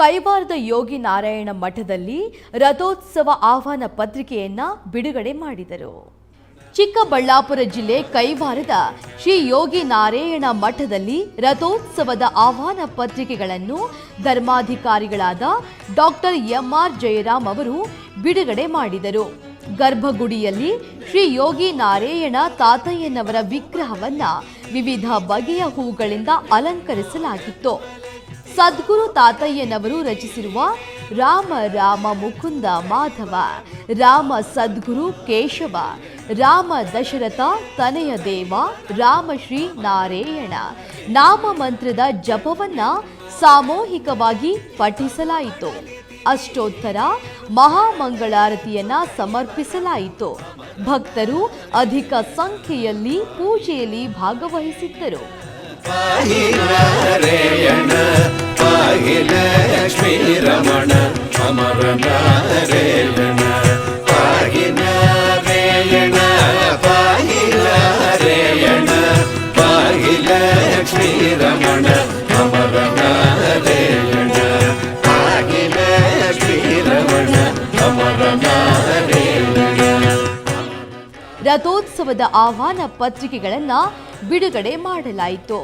ಕೈವಾರದ ಯೋಗಿ ನಾರಾಯಣ ಮಠದಲ್ಲಿ ರಥೋತ್ಸವ ಆಹ್ವಾನ ಪತ್ರಿಕೆಯನ್ನ ಬಿಡುಗಡೆ ಮಾಡಿದರು. ಚಿಕ್ಕಬಳ್ಳಾಪುರ ಜಿಲ್ಲೆ ಕೈವಾರದ ಶ್ರೀ ಯೋಗಿ ನಾರಾಯಣ ಮಠದಲ್ಲಿ ರಥೋತ್ಸವದ ಆಹ್ವಾನ ಪತ್ರಿಕೆಗಳನ್ನು ಧರ್ಮಾಧಿಕಾರಿಗಳಾದ ಡಾಕ್ಟರ್ ಎಂಆರ್ ಜಯರಾಮ್ ಅವರು ಬಿಡುಗಡೆ ಮಾಡಿದರು. ಗರ್ಭಗುಡಿಯಲ್ಲಿ ಶ್ರೀ ಯೋಗಿ ನಾರಾಯಣ ತಾತಯ್ಯನವರ ವಿಗ್ರಹವನ್ನ ವಿವಿಧ ಬಗೆಯ ಹೂಗಳಿಂದ ಅಲಂಕರಿಸಲಾಗಿತ್ತು. ಸದ್ಗುರು ತಾತಯ್ಯನವರು ರಚಿಸಿರುವ ರಾಮ ರಾಮ ಮುಕುಂದ ಮಾಧವ, ರಾಮ ಸದ್ಗುರು ಕೇಶವ, ರಾಮ ದಶರಥ ತನಯ ದೇವ, ರಾಮ ಶ್ರೀ ನಾರಾಯಣ. ನಾಮ ಮಂತ್ರದ ಜಪವನ್ನ ಸಾಮೂಹಿಕವಾಗಿ ಪಠಿಸಲಾಯಿತು. ಅಷ್ಟೋತ್ತರ ಮಹಾಮಂಗಳಾರತಿಯನ್ನ ಸಮರ್ಪಿಸಲಾಯಿತು. ಭಕ್ತರು ಅಧಿಕ ಸಂಖ್ಯೆಯಲ್ಲಿ ಪೂಜೆಯಲ್ಲಿ ಭಾಗವಹಿಸಿದ್ದರು. ಪಾಹಿಲ ಶ್ರೀರಮಣ ಅಮರ ನಾರಾಯಣ ಪಾಹಿಲಾರೇಯಣ ಪಾಹಿಲಾರೇಯಣ ಪಾಹಿಲ ಶ್ರೀರಮಣ ಅಮರ ನಾರಾಯಣ ಪಾಹಿಲ ಶ್ರೀರಮಣ ಅಮರ ನಾರಾಯಣ ರಥೋತ್ಸವದ ಆಹ್ವಾನ ಪತ್ರಿಕೆಗಳನ್ನ ಬಿಡುಗಡೆ ಮಾಡಲಾಯಿತು